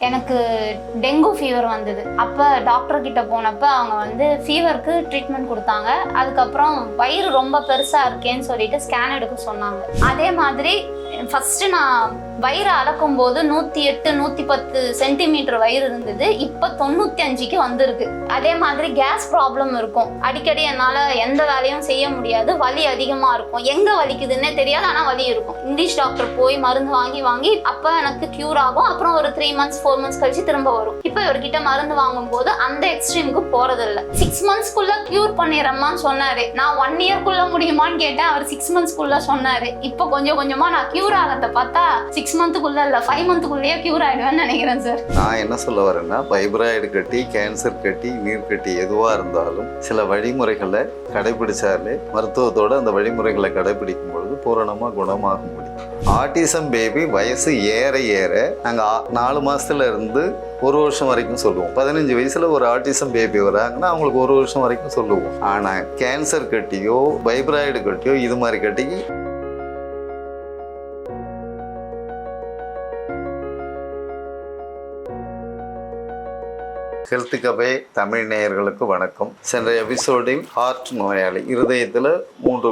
எனக்கு dengue fever வந்தது. அப்போ டாக்டர் கிட்ட போனப்ப அவங்க வந்து ஃபீவருக்கு ட்ரீட்மெண்ட் கொடுத்தாங்க. அதுக்கப்புறம் வயிறு ரொம்ப பெருசாக இருக்கேன்னு சொல்லிட்டு ஸ்கேன் எடுக்க சொன்னாங்க. அதே மாதிரி ஃபஸ்ட்டு நான் வயிறு அளக்கும் போது நூற்றி எட்டு நூற்றி பத்து சென்டிமீட்டர் வயிறு இருந்தது. இப்போ தொண்ணூற்றி அஞ்சுக்கு வந்திருக்கு. அதே மாதிரி கேஸ் ப்ராப்ளம் இருக்கும். அடிக்கடி என்னால் எந்த வேலையும் செய்ய முடியாது. வலி அதிகமாக இருக்கும். எங்கே வலிக்குதுன்னே தெரியாது ஆனால் வலி இருக்கும். இங்கிலீஷ் டாக்டர் போய் மருந்து வாங்கி வாங்கி அப்போ எனக்கு க்யூர் ஆகும். அப்புறம் ஒரு த்ரீ மந்த்ஸ் ஃபோர் மந்த்ஸ் கழிச்சு திரும்ப வரும். இப்போ இவர்கிட்ட மருந்து வாங்கும்போது அந்த எக்ஸ்ட்ரீமுக்கு போறதில்ல. சிக்ஸ் மந்த்ஸ்க்குள்ள க்யூர் பண்ணிடுறேம்மான்னு சொன்னாரு. நான் ஒன் இயர்க்குள்ள முடியுமான்னு கேட்டேன். அவர் சிக்ஸ் மந்த்ஸ்க்குள்ள சொன்னாரு. இப்போ கொஞ்சம் கொஞ்சமா நான் க்யூர் ஆகிறத பார்த்தா சிக்ஸ் மந்த்துக்குள்ள இல்ல ஃபைவ் மந்த்துக்குள்ளேயே க்யூர் ஆயிடுவேன்னு நினைக்கிறேன் சார் நான் என்ன சொல்ல வரேன்னா ஃபைப்ராய்டு கட்டி கேன்சர் கட்டி நீர் கட்டி எதுவாக இருந்தாலும் சில வழிமுறைகளை கடைபிடிச்சாலே மருத்துவத்தோட அந்த வழிமுறைகளை கடைபிடிக்கும் பொழுது பூரணமாக குணமாக முடியும் ஆட்டிசம் பேபி வயசு ஏற ஏற நாங்கள் நாலு மாசத்துல இருந்து ஒரு வருஷம் வரைக்கும் சொல்லுவோம். பதினஞ்சு வயசுல ஒரு ஆட்டிசம் பேபி வராங்கன்னா அவங்களுக்கு ஒரு வருஷம் வரைக்கும் சொல்லுவோம். ஆனால் கேன்சர் கட்டியோ ஃபைப்ராய்டு கட்டியோ இது மாதிரி கட்டிக்கு ஹெல்த் கபே தமிழ் நேயர்களுக்கு வணக்கம். சென்ற எபிசோடில் ஹார்ட் நோயாளி இருதயத்தில் மூன்று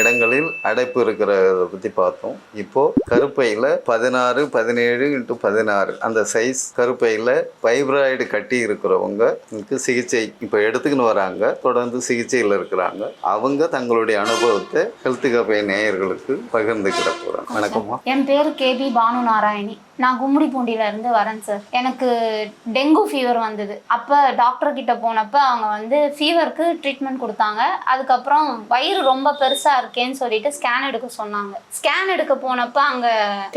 இடங்களில் அடைப்பு இருக்கிறத பற்றி பார்த்தோம். இப்போ கருப்பையில் பதினாறு பதினேழு இன்ட்டு பதினாறு. அந்த சைஸ் கருப்பையில் ஃபைப்ராய்டு கட்டி இருக்கிறவங்களுக்கு சிகிச்சை இப்போ எடுத்துக்கின்னு வராங்க. தொடர்ந்து சிகிச்சையில் இருக்கிறாங்க. அவங்க தங்களுடைய அனுபவத்தை ஹெல்த் கபே நேயர்களுக்கு பகிர்ந்துக்கிட போகிறாங்க வணக்கம்மா. என் பேர் கேபி பானு நாராயணி நான் கும்மிடிப்பூண்டியில இருந்து வரேன் சார் எனக்கு டெங்கு ஃபீவர் வந்தது. அப்போ டாக்டர் கிட்ட போனப்ப அவங்க வந்து ஃபீவருக்கு ட்ரீட்மெண்ட் கொடுத்தாங்க. அதுக்கப்புறம் வயிறு ரொம்ப பெருசா இருக்கேன்னு சொல்லிட்டு ஸ்கேன் எடுக்க சொன்னாங்க. ஸ்கேன் எடுக்க போனப்ப அங்க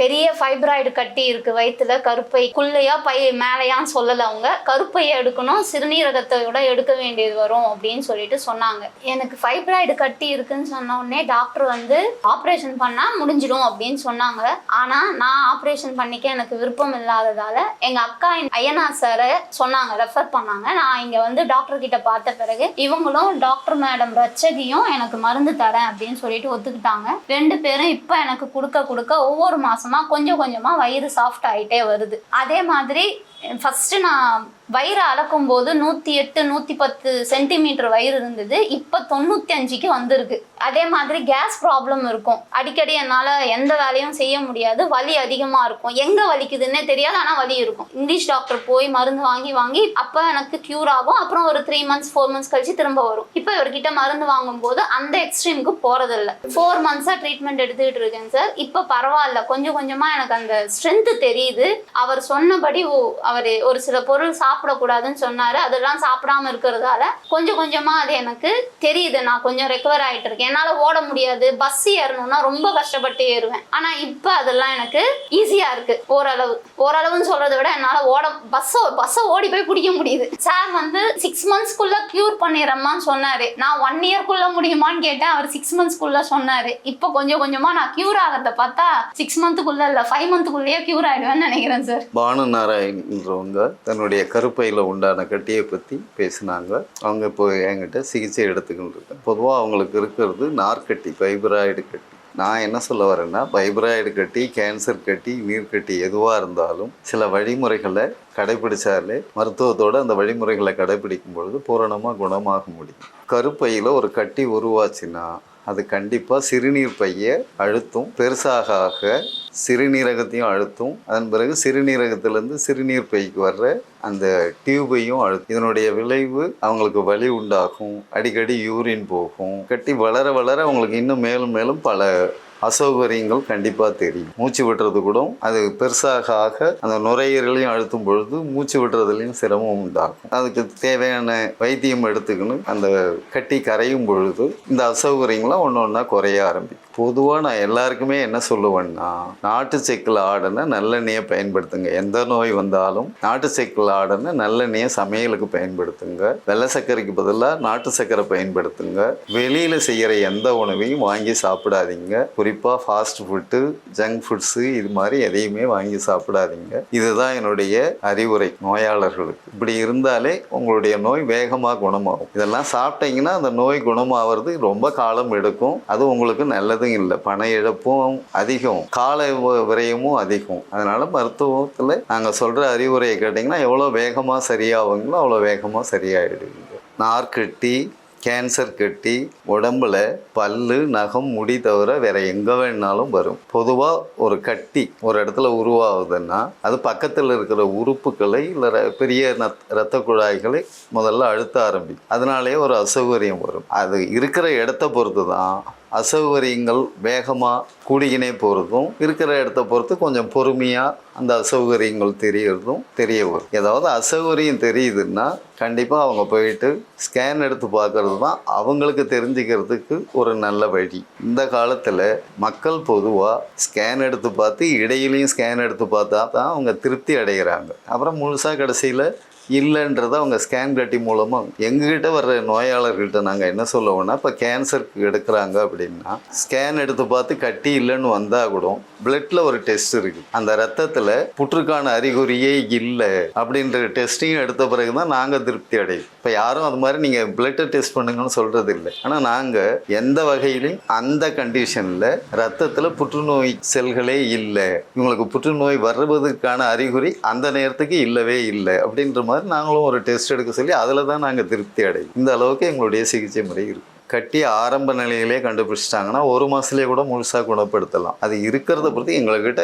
பெரிய ஃபைப்ராய்டு கட்டி இருக்கு வயிற்றுல கருப்பை குள்ளையா பை மேலையான்னு சொல்லல அவங்க. கருப்பையை எடுக்கணும் சிறுநீரகத்தையோட எடுக்க வேண்டியது வரும் அப்படின்னு சொல்லிட்டு சொன்னாங்க. எனக்கு ஃபைப்ராய்டு கட்டி இருக்குன்னு சொன்ன உடனே டாக்டர் வந்து ஆப்ரேஷன் பண்ணா முடிஞ்சிடும் அப்படின்னு சொன்னாங்க. ஆனா நான் ஆப்ரேஷன் பண்ணிக்க எனக்கு விருப்பம் இல்லாததால எங்க அக்கா ஐயனா சாரை சொன்னாங்க ரெஃபர் பண்ணாங்க. நான் இங்க வந்து டாக்டர் கிட்ட பார்த்த பிறகு இவங்களும் டாக்டர் மேடம் ரச்சகியும் எனக்கு மருந்து தரேன் அப்படின்னு சொல்லிட்டு ஒத்துக்கிட்டாங்க. ரெண்டு பேரும் இப்போ எனக்கு கொடுக்க கொடுக்க ஒவ்வொரு மாசமா கொஞ்சம் கொஞ்சமா வயிறு சாஃப்ட் ஆயிட்டே வருது. அதே மாதிரி ஃபர்ஸ்ட் நான் வயிறு அளக்கும் போது நூற்றி எட்டு நூற்றி பத்து சென்டிமீட்டர் வயிறு இருந்தது. இப்போ தொண்ணூற்றி அஞ்சுக்கு வந்திருக்கு. அதே மாதிரி கேஸ் ப்ராப்ளம் இருக்கும். அடிக்கடி என்னால் எந்த வேலையும் செய்ய முடியாது. வலி அதிகமாக இருக்கும். எங்கே வலிக்குதுன்னே தெரியாது ஆனால் வலி இருக்கும். இங்கிலீஷ் டாக்டர் போய் மருந்து வாங்கி வாங்கி அப்போ எனக்கு க்யூர் ஆகும். அப்புறம் ஒரு த்ரீ மந்த்ஸ் ஃபோர் மந்த்ஸ் கழிச்சு திரும்ப வரும். இப்போ இவர்கிட்ட மருந்து வாங்கும்போது அந்த எக்ஸ்ட்ரீமுக்கு போகிறதில்ல ஃபோர் மந்த்ஸாக ட்ரீட்மெண்ட் எடுத்துக்கிட்டு இருக்கேன் சார் இப்போ பரவாயில்ல. கொஞ்சம் கொஞ்சமாக எனக்கு அந்த ஸ்ட்ரென்த்து தெரியுது. அவர் சொன்னபடி ஓ- அவர் ஒரு சில பொருள் சாப்பிடக்கூடாதுன்னு சொன்னாரு. அதெல்லாம் சாப்பிடாம இருக்கிறதால கொஞ்சம் கொஞ்சமா அது எனக்கு தெரியுது. நான் கொஞ்சம் ரெக்கவர் ஆயிட்டு இருக்கேன். என்னால ஓட முடியாது. பஸ் ஏறணும்னா ரொம்ப கஷ்டப்பட்டு ஏறுவேன். ஆனா இப்ப அதெல்லாம் எனக்கு ஈஸியா இருக்கு. ஓரளவு. ஓரளவுன்னு சொல்றதை விட என்னால ஓட பஸ் பஸ்ஸை ஓடி போய் பிடிக்க முடியுது. சார் வந்து சிக்ஸ் மந்த்ஸ்க்குள்ள கியூர் பண்ணிடுறேம்மான்னு சொன்னாரு. நான் ஒன் இயர்க்குள்ள முடியுமான்னு கேட்டேன். அவர் சிக்ஸ் மந்த்ஸ்க்குள்ள சொன்னாரு. இப்போ கொஞ்சம் கொஞ்சமா நான் கியூர் ஆகிறத பார்த்தா சிக்ஸ் மந்த்துக்குள்ள இல்ல ஃபைவ் மந்த்துக்குள்ளேயே கியூர் ஆயிடுவேன்னு நினைக்கிறேன் சார் பானு நாராயண்ன்றவங்க தன்னுடைய கருப்பையில் உண்டான கட்டியை பற்றி பேசினாங்க. அவங்க இப்போ என்கிட்ட சிகிச்சை எடுத்துக்கிட்டு இருக்கேன் பொதுவாக அவங்களுக்கு இருக்கிறது நார்கட்டி ஃபைப்ராய்டு கட்டி. நான் என்ன சொல்ல வரேன்னா ஃபைப்ராய்டு கட்டி கேன்சர் கட்டி நீர்க்கட்டி எதுவாக இருந்தாலும் சில வழிமுறைகளை கடைபிடிச்சாலே மருத்துவத்தோடு அந்த வழிமுறைகளை கடைபிடிக்கும் பொழுது பூரணமாக குணமாக முடியும். கருப்பையில் ஒரு கட்டி உருவாச்சுன்னா அது கண்டிப்பாக சிறுநீர் பையை அழுத்தும். பெருசாக ஆக சிறுநீரகத்தையும் அழுத்தும். அதன் பிறகு சிறுநீரகத்திலேருந்து சிறுநீர் பைக்கு வர்ற அந்த டியூபையும் அழுத்தும். இதனுடைய விளைவு அவங்களுக்கு வலி உண்டாகும். அடிக்கடி யூரின் போகும். கட்டி வளர வளர அவங்களுக்கு இன்னும் மேலும் மேலும் பல அசௌகரியங்கள் கண்டிப்பாக தெரியும். மூச்சு விடுறது கூட அது பெருசாக ஆக அந்த நுரையீரலையும் அழுத்தும் பொழுது மூச்சு விடுறதுலையும் சிரமம் உண்டாகும். அதுக்கு தேவையான வைத்தியம் எடுத்துக்கணும். அந்த கட்டி கரையும் பொழுது இந்த அசௌகரியங்களாம் ஒன்று ஒன்றா குறைய ஆரம்பிக்கும். பொதுவாக நான் எல்லாருக்குமே என்ன சொல்லுவேன்னா நாட்டு செக்கில் ஆடின நல்லெண்ணெயை பயன்படுத்துங்க. எந்த நோய் வந்தாலும் நாட்டு செக்கில் ஆடின நல்லெண்ணெயை சமையலுக்கு பயன்படுத்துங்க. வெள்ளை சர்க்கரைக்கு பதிலாக நாட்டு சர்க்கரை பயன்படுத்துங்க. வெளியில் செய்கிற எந்த உணவையும் வாங்கி சாப்பிடாதீங்க. குறிப்பாக ஃபாஸ்ட் ஃபுட்டு ஜங்க் ஃபுட்ஸு இது மாதிரி எதையுமே வாங்கி சாப்பிடாதீங்க. இதுதான் என்னுடைய அறிவுரை நோயாளர்களுக்கு. இப்படி இருந்தாலே உங்களுடைய நோய் வேகமாக குணமாகும். இதெல்லாம் சாப்பிட்டீங்கன்னா அந்த நோய் குணமாகிறது ரொம்ப காலம் எடுக்கும். அது உங்களுக்கு நல்லது நல்லதும் இல்லை. பண இழப்பும் அதிகம். கால விரயமும் அதிகம். அதனால மருத்துவத்தில் நாங்கள் சொல்கிற அறிவுரையை கேட்டிங்கன்னா எவ்வளோ வேகமாக சரியாகுங்களோ அவ்வளோ வேகமாக சரியாயிடுவீங்க. கட்டி கேன்சர் கட்டி உடம்புல பல்லு நகம் முடி தவிர வேற எங்கே வேணாலும் வரும். பொதுவாக ஒரு கட்டி ஒரு இடத்துல உருவாகுதுன்னா அது பக்கத்தில் இருக்கிற உறுப்புகளை இல்லை பெரிய நத்- இரத்த குழாய்களை முதல்ல அழுத்த ஆரம்பிக்கும். அதனாலேயே ஒரு அசௌகரியம் வரும். அது இருக்கிற இடத்த பொறுத்து தான் அசௌகரியங்கள் வேகமாக கூடிக்கினே போகிறதும் இருக்கிற இடத்த பொறுத்து கொஞ்சம் பொறுமையாக அந்த அசௌகரியங்கள் தெரியறதும் தெரிய வரும். ஏதாவது அசௌகரியம் தெரியுதுன்னா கண்டிப்பாக அவங்க போயிட்டு ஸ்கேன் எடுத்து பார்க்கறது தான் அவங்களுக்கு தெரிஞ்சுக்கிறதுக்கு ஒரு நல்ல வழி. இந்த காலத்தில் மக்கள் பொதுவாக ஸ்கேன் எடுத்து பார்த்து இடையிலையும் ஸ்கேன் எடுத்து பார்த்தா தான் அவங்க திருப்தி அடைகிறாங்க. அப்புறம் முழுசாக கடைசியில் இல்லைன்றத அவங்க ஸ்கேன் கட்டி மூலமாக எங்ககிட்ட வர்ற நோயாளர்கள்ட்ட நாங்கள் என்ன சொல்லுவோம்னா இப்போ கேன்சருக்கு எடுக்கிறாங்க அப்படின்னா ஸ்கேன் எடுத்து பார்த்து கட்டி இல்லைன்னு வந்தால் கூட பிளட்டில் ஒரு டெஸ்ட் இருக்குது அந்த ரத்தத்தில் புற்றுக்கான அறிகுறியே இல்லை அப்படின்ற டெஸ்ட்டையும் எடுத்த பிறகு தான் நாங்கள் திருப்தி அடையும் இப்போ யாரும் அது மாதிரி நீங்கள் பிளட்டை டெஸ்ட் பண்ணுங்கன்னு சொல்கிறது இல்லை ஆனால் நாங்கள் எந்த வகையிலையும் அந்த கண்டிஷனில் ரத்தத்தில் புற்றுநோய் செல்களே இல்லை. இவங்களுக்கு புற்றுநோய் வர்றதுக்கான அறிகுறி அந்த நேரத்துக்கு இல்லவே இல்லை அப்படின்ற மாதிரி நாங்களும் ஒரு டெஸ்ட் எடுக்க சொல்லி அதில் தான் நாங்கள் திருப்தி அடையும் இந்த அளவுக்கு எங்களுடைய சிகிச்சை முறை இருக்கு. கட்டி ஆரம்ப நிலையிலே கண்டுபிடிச்சிட்டாங்கன்னா ஒரு மாதத்துலேயே கூட முழுசாக குணப்படுத்தலாம். அது இருக்கிறத பொறுத்து எங்கள்கிட்ட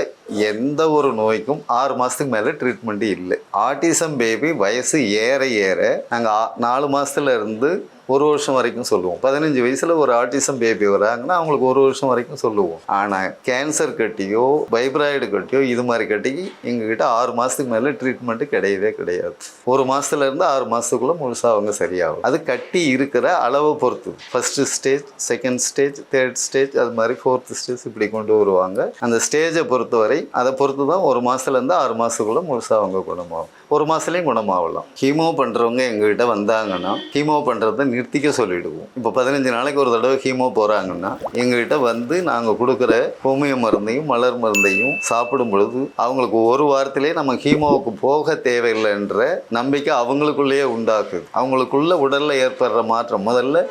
எந்த ஒரு நோய்க்கும் ஆறு மாதத்துக்கு மேலே ட்ரீட்மெண்ட்டு இல்லை. ஆட்டிசம் பேபி வயசு ஏற ஏற நாங்கள் நாலு மாதத்துல இருந்து ஒரு வருஷம் வரைக்கும் சொல்லுவோம். பதினஞ்சு வயசுல ஒரு ஆர்டிசம் பேபி வராங்கன்னா அவங்களுக்கு ஒரு வருஷம் வரைக்கும் சொல்லுவோம். ஆனால் கேன்சர் கட்டியோ பைப்ராய்டு கட்டியோ இது மாதிரி கட்டிக்கு எங்ககிட்ட ஆறு மாதத்துக்கு மேலே ட்ரீட்மெண்ட்டு கிடையவே கிடையாது. ஒரு மாசத்துல இருந்து ஆறு மாதத்துக்குள்ளே முழுசாக அவங்க சரியாகும். அது கட்டி இருக்கிற அளவை பொறுத்து. First stage second stage third stage அது மாதிரி ஃபோர்த் ஸ்டேஜ் இப்படி கொண்டு வருவாங்க. அந்த ஸ்டேஜை பொறுத்தவரை அதை பொறுத்து தான் ஒரு மாதத்துலேருந்து ஆறு மாதத்துக்குள்ளே முழுசாக அவங்க குணமாகும். ஒரு மாதத்துலேயும் குணமாகலாம். ஹீமோ பண்ணுறவங்க எங்ககிட்ட வந்தாங்கன்னா ஹீமோ பண்ணுறத நிறுத்திக்க சொல்லிவிடுவோம் இப்போ பதினஞ்சு நாளைக்கு ஒரு தடவை ஹீமோ போகிறாங்கன்னா எங்ககிட்ட வந்து நாங்கள் கொடுக்குற ஹோமியோ மருந்தையும் மலர் மருந்தையும் சாப்பிடும் பொழுது அவங்களுக்கு ஒரு வாரத்திலே நம்ம ஹீமோவுக்கு போக தேவையில்லைன்ற நம்பிக்கை அவங்களுக்குள்ளேயே உண்டாக்குது. அவங்களுக்குள்ள உடலில் ஏற்படுற மாற்றம். முதல்ல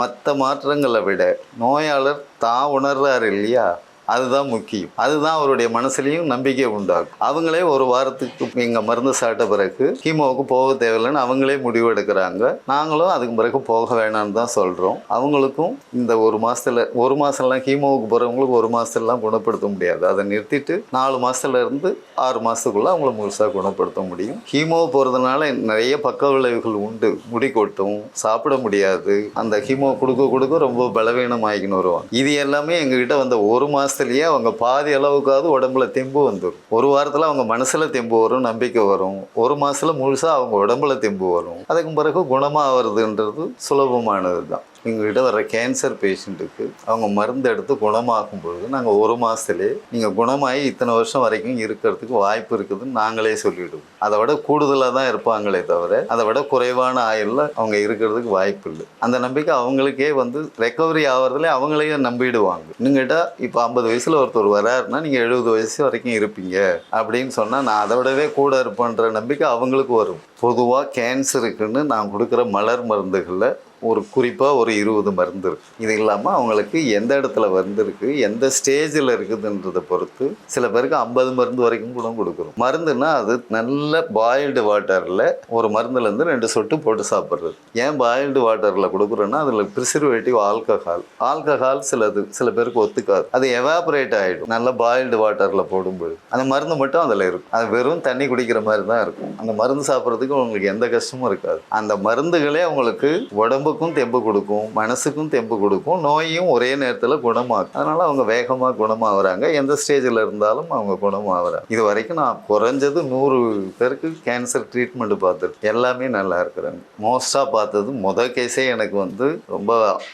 மற்ற மாற்றங்களை விட நோயாளர் தான் உணர்றாரு இல்லையா? அதுதான் முக்கியம். அதுதான் அவருடைய மனசுலையும் நம்பிக்கை உண்டாகும் அவங்களே ஒரு வாரத்துக்கு எங்கள் மருந்து சாப்பிட்ட பிறகு கீமோவுக்கு போக தேவையில்லைன்னு அவங்களே முடிவு எடுக்கிறாங்க. நாங்களும் அதுக்கு பிறகு போக வேணாம்னு தான் சொல்கிறோம் அவங்களுக்கும் இந்த ஒரு மாதத்தில் ஒரு மாதம்லாம் கீமோவுக்கு போகிறவங்களுக்கு ஒரு மாதத்துலலாம் குணப்படுத்த முடியாது. அதை நிறுத்திட்டு நாலு மாசத்துல இருந்து ஆறு மாதத்துக்குள்ளே அவங்கள முழுசாக குணப்படுத்த முடியும். கீமோ போகிறதுனால நிறைய பக்க விளைவுகள் உண்டு. முடி கொட்டும் சாப்பிட முடியாது. அந்த கீமோ கொடுக்க கொடுக்க ரொம்ப பலவீனமாகின்னு வருவாங்க. இது எல்லாமே எங்ககிட்ட வந்த ஒரு மாதத்துலேயே அவங்க பாதி அளவுக்காவது உடம்புல தெம்பு வந்துடும் ஒரு வாரத்தில் அவங்க மனசில் தெம்பு வரும் நம்பிக்கை வரும். ஒரு மாதத்தில் முழுசாக அவங்க உடம்புல தெம்பு வரும். அதுக்கு பிறகு குணமாகிறதுன்றது சுலபமானது தான் எங்கள்கிட்ட வர கேன்சர் பேஷண்ட்டுக்கு அவங்க மருந்து எடுத்து குணமாக்கும் பொழுது நாங்கள் ஒரு மாதத்துலேயே நீங்கள் குணமாகி இத்தனை வருஷம் வரைக்கும் இருக்கிறதுக்கு வாய்ப்பு இருக்குதுன்னு நாங்களே சொல்லிவிடுவோம் அதை விட கூடுதலாக தான் இருப்பாங்களே தவிர அதை விட குறைவான ஆயுளில் அவங்க இருக்கிறதுக்கு வாய்ப்பு இல்லை. அந்த நம்பிக்கை அவங்களுக்கே வந்து ரெக்கவரி ஆகிறதுல அவங்களையும் நம்பிடுவாங்க. இன்னும் கேட்டால் இப்போ ஐம்பது வயசில் ஒருத்தர் வராருன்னா நீங்கள் எழுபது வயசு வரைக்கும் இருப்பீங்க அப்படின்னு சொன்னால் நான் அதை விடவே கூட இருப்பேன்ற நம்பிக்கை அவங்களுக்கு வரும். பொதுவாக கேன்சருக்குன்னு நான் கொடுக்குற மலர் மருந்துகளில் ஒரு குறிப்பாக ஒரு இருபது மருந்து இருக்கு. இது இல்லாமல் அவங்களுக்கு எந்த இடத்துல வந்திருக்கு எந்த ஸ்டேஜில் இருக்குதுன்றதை பொறுத்து சில பேருக்கு ஐம்பது மருந்து வரைக்கும் கூட கொடுக்குறோம் மருந்துன்னா அது நல்ல பாயில்டு வாட்டரில் ஒரு மருந்துலேருந்து ரெண்டு சொட்டு போட்டு சாப்பிட்றது. ஏன் பாயில்டு வாட்டரில் கொடுக்குறோன்னா அதில் ப்ரிசர்வேட்டிவ் ஆல்கஹால் ஆல்கஹால் சிலது சில பேருக்கு ஒத்துக்காது. அது எவாபரேட் ஆகிடும் நல்ல பாயில்டு வாட்டரில் போடும்போது. அந்த மருந்து மட்டும் அதில் இருக்கும். அது வெறும் தண்ணி குடிக்கிற மாதிரி தான் இருக்கும். அந்த மருந்து சாப்பிட்றதுக்கு உங்களுக்கு எந்த கஷ்டமும் இருக்காது. அந்த மருந்துகளே உங்களுக்கு உடம்புக்கும் தெம்பு கொடுக்கும் மனசுக்கும் தெம்பு கொடுக்கும் நோயும் ஒரே நேரத்தில் குணமாகும் அதனால அவங்க வேகமாக குணமாகறாங்க. எந்த ஸ்டேஜில் இருந்தாலும் அவங்க குணமாகறாங்க. இது வரைக்கும் நான் குறைஞ்சது நூறு பேருக்கு கேன்சர் ட்ரீட்மெண்ட் பார்த்துருக்கேன். எல்லாமே நல்லா இருக்கிறாங்க. மோஸ்ட்டாக பார்த்தது மொதல் கேஸே எனக்கு வந்து ரொம்ப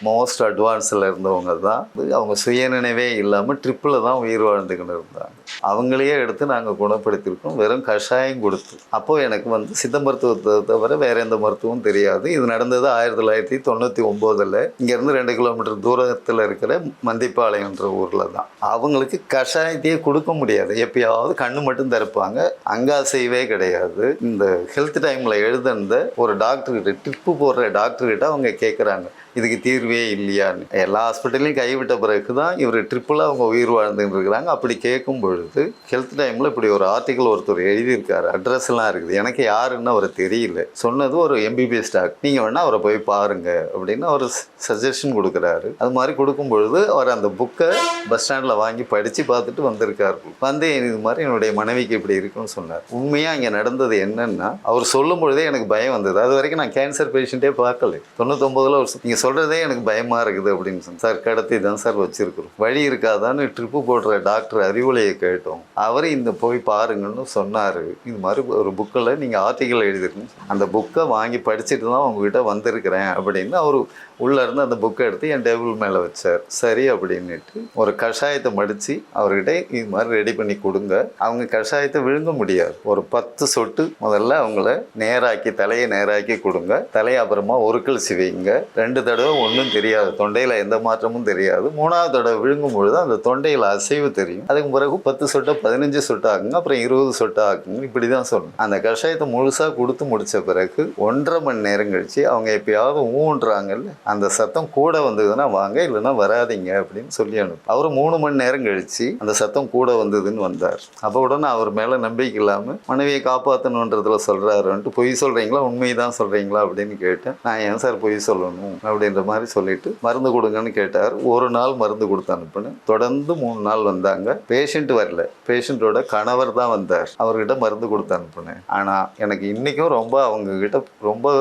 மோஸ்ட் அட்வான்ஸில் இருந்தவங்க தான். அவங்க சுயநினைவே இல்லாமல் ட்ரிப்பில் தான் உயிர் வாழ்ந்துக்கின்னு இருந்தாங்க. அவங்களையே எடுத்து நாங்கள் குணப்படுத்தியிருக்கோம். வெறும் கஷாயம் கொடுத்து. அப்போது எனக்கு வந்து சித்த மருத்துவத்தை தவிர வேறு எந்த மருத்துவமும் தெரியாது. இது நடந்தது ஆயிரத்தி தொள்ளாயிரத்தி தொண்ணூற்றி ஒம்போதில். இங்கேருந்து ரெண்டு கிலோமீட்டர் தூரத்தில் இருக்கிற மந்திப்பாளையம்ன்ற ஊரில் தான். அவங்களுக்கு கஷாயத்தையே கொடுக்க முடியாது. எப்பயாவது கண்ணு மட்டும் திறப்பாங்க. அங்காசைவே கிடையாது. இந்த ஹெல்த் டைமில் எழுதுனத ஒரு டாக்டர்கிட்ட ட்ரிப்பு போடுற டாக்டர்கிட்ட அவங்க கேட்குறாங்க இதுக்கு தீர்வே இல்லையான்னு. எல்லா ஹாஸ்பிட்டல்லையும் கைவிட்ட பிறகு தான் இவர் ட்ரிப்பில் அவங்க உயிர் வாழ்ந்துட்டு இருக்கிறாங்க. அப்படி கேட்கும் பொழுது ஹெல்த் டைமில் இப்படி ஒரு ஆர்டிக்கல் ஒருத்தர் எழுதியிருக்காரு. அட்ரஸ்லாம் இருக்குது. எனக்கு யாருன்னு அவர் தெரியல. சொன்னது ஒரு எம்பிபிஎஸ் டாக் நீங்கள் வேணால் அவரை போய் பாருங்க அப்படின்னு அவர் சஜஷன் கொடுக்குறாரு. அது மாதிரி கொடுக்கும் பொழுது அவர் அந்த புக்கை பஸ் ஸ்டாண்டில் வாங்கி படித்து பார்த்துட்டு வந்திருக்காரு. வந்து இது மாதிரி என்னுடைய மனைவிக்கு இப்படி இருக்குன்னு சொன்னார். உண்மையாக இங்கே நடந்தது என்னன்னா அவர் சொல்லும் பொழுதே எனக்கு பயம் வந்தது. அது வரைக்கும் நான் கேன்சர் பேஷண்ட்டே பார்க்கல. தொண்ணூத்தொம்பதுல ஒரு நீங்கள் சொல்கிறதே எனக்கு பயமாக இருக்குது அப்படின்னு சொன்னார். சார் கடத்தி தான் சார் வச்சுருக்குறோம். வழி இருக்காதான்னு ட்ரிப்பு போடுற டாக்டர் அறிவுலையை கேட்டு இருக்கட்டும் அவர் இந்த போய் பாருங்கன்னு சொன்னார். இது மாதிரி ஒரு புக்கில் நீங்கள் ஆர்டிக்கல் எழுதிருக்கீங்க. அந்த புக்கை வாங்கி படிச்சுட்டு தான் உங்ககிட்ட வந்திருக்கிறேன் அப்படின்னு அவர் உள்ளேருந்து அந்த புக்கை எடுத்து என் டேபிள் மேலே வச்சார். சரி அப்படின்னுட்டு ஒரு கஷாயத்தை மடித்து அவர்கிட்ட இது மாதிரி ரெடி பண்ணி கொடுங்க. அவங்க கஷாயத்தை விழுங்க முடியாது. ஒரு பத்து சொட்டு முதல்ல அவங்கள நேராக்கி தலையை நேராக்கி கொடுங்க. தலையை அப்புறமா ஒரு கழிச்சு வைங்க ரெண்டு தடவை ஒன்றும் தெரியாது. தொண்டையில் எந்த மாற்றமும் தெரியாது. மூணாவது தடவை விழுங்கும் பொழுது அந்த தொண்டையில் அசைவு தெரியும். அதுக்கு பிறகு பத்து சொட்டை பதினஞ்சு சொட்டு ஆகுங்க அப்புறம் இருபது சொட்டு ஆகுங்க. இப்படி தான் சொல்லணும். அந்த கஷாயத்தை முழுசாக கொடுத்து முடிச்ச பிறகு ஒன்றரை மணி நேரம் கழித்து அவங்க எப்பயாவது ஊன்றாங்கல்ல அந்த சத்தம் கூட வந்ததுன்னா வாங்க இல்லைன்னா வராதீங்க அப்படின்னு சொல்லி அனுப்பு அவர் மூணு மணி நேரம் கழித்து அந்த சத்தம் கூட வந்ததுன்னு வந்தார். அப்போ உடனே அவர் மேலே நம்பிக்கை இல்லாமல் மனைவியை காப்பாற்றணுன்றதுல சொல்கிறாருன்ட்டு பொய் சொல்கிறீங்களா உண்மையை தான் சொல்கிறீங்களா அப்படின்னு கேட்டேன். நான் ஏன் சார் பொய் சொல்லணும்? அப்படின்ற மாதிரி சொல்லிட்டு மருந்து கொடுங்கன்னு கேட்டார். ஒரு நாள் மருந்து கொடுத்து அனுப்புனேன். தொடர்ந்து மூணு நாள் வந்தாங்க. பேஷண்ட் வரல. பேஷண்ட்டோட கணவர் தான் வந்தார். அவர்கிட்ட மருந்து கொடுத்து அனுப்புனேன். ஆனால் எனக்கு இன்றைக்கும் ரொம்ப அவங்கக்கிட்ட ரொம்ப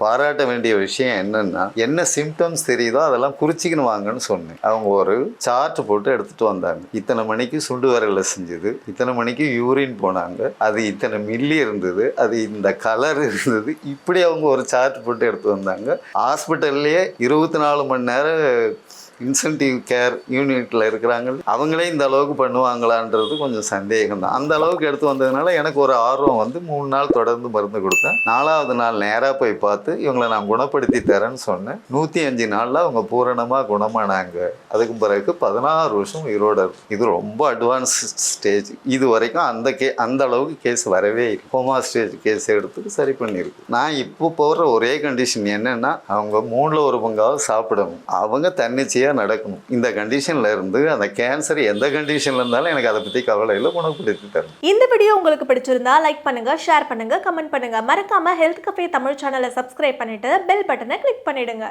பாராட்ட வேண்டிய விஷயம் என்னன்னா என்ன சிம்டம்ஸ் தெரியுதோ அதெல்லாம் குறிச்சிக்கணும் வாங்கன்னு சொன்னேன். அவங்க ஒரு சார்ட் போட்டு எடுத்துட்டு வந்தாங்க. இத்தனை மணிக்கு சுண்டு வரல செஞ்சது இத்தனை மணிக்கு யூரின் போனாங்க அது இத்தனை மில்லி இருந்தது அது இந்த கலர் இருந்தது. இப்படி அவங்க ஒரு சார்ட் போட்டு எடுத்து வந்தாங்க. ஹாஸ்பிட்டல்லையே இருபத்தி நாலு மணி நேரம் இன்சென்டிவ் கேர் யூனிட்டில் இருக்கிறாங்க. அவங்களே இந்த அளவுக்கு பண்ணுவாங்களான்றது கொஞ்சம் சந்தேகம் தான் அந்த அளவுக்கு எடுத்து வந்ததுனால எனக்கு ஒரு ஆர்வம் வந்து மூணு நாள் தொடர்ந்து மருந்து கொடுத்தேன். நாலாவது நாள் நேராக போய் பார்த்து இவங்களை நான் குணப்படுத்தி தரேன்னு சொன்னேன். நூற்றி அஞ்சு நாளில் அவங்க பூரணமாக குணமானாங்க. அதுக்கு பிறகு பதினாறு வருஷம் உயிரோட இது ரொம்ப அட்வான்ஸ் ஸ்டேஜ் இது வரைக்கும் அந்த கே அந்த அளவுக்கு கேஸ் வரவே இல்லை. ஹோமா ஸ்டேஜ் கேஸ் எடுத்து சரி பண்ணியிருக்கு. நான் இப்போ போடுற ஒரே கண்டிஷன் என்னென்னா அவங்க மூணில் ஒரு பங்காவது சாப்பிடணும். அவங்க தன்னிச்சையாக நடக்கணும். இந்த கண்டிஷனில் இருந்து அந்த கேன்சர் எந்த கண்டிஷனில் இருந்தாலும் எனக்கு அதை பற்றி கவலை இல்லை குணப்படுத்தி தரும் இந்த வீடியோ உங்களுக்கு பிடிச்சிருந்தா லைக் பண்ணுங்க ஷேர் பண்ணுங்க கமெண்ட் பண்ணுங்க. மறக்காம ஹெல்த் கஃபே தமிழ் சேனலை சப்ஸ்கிரைப் பண்ணிட்டு பெல் பட்டனை கிளிக் பண்ணிடுங்க.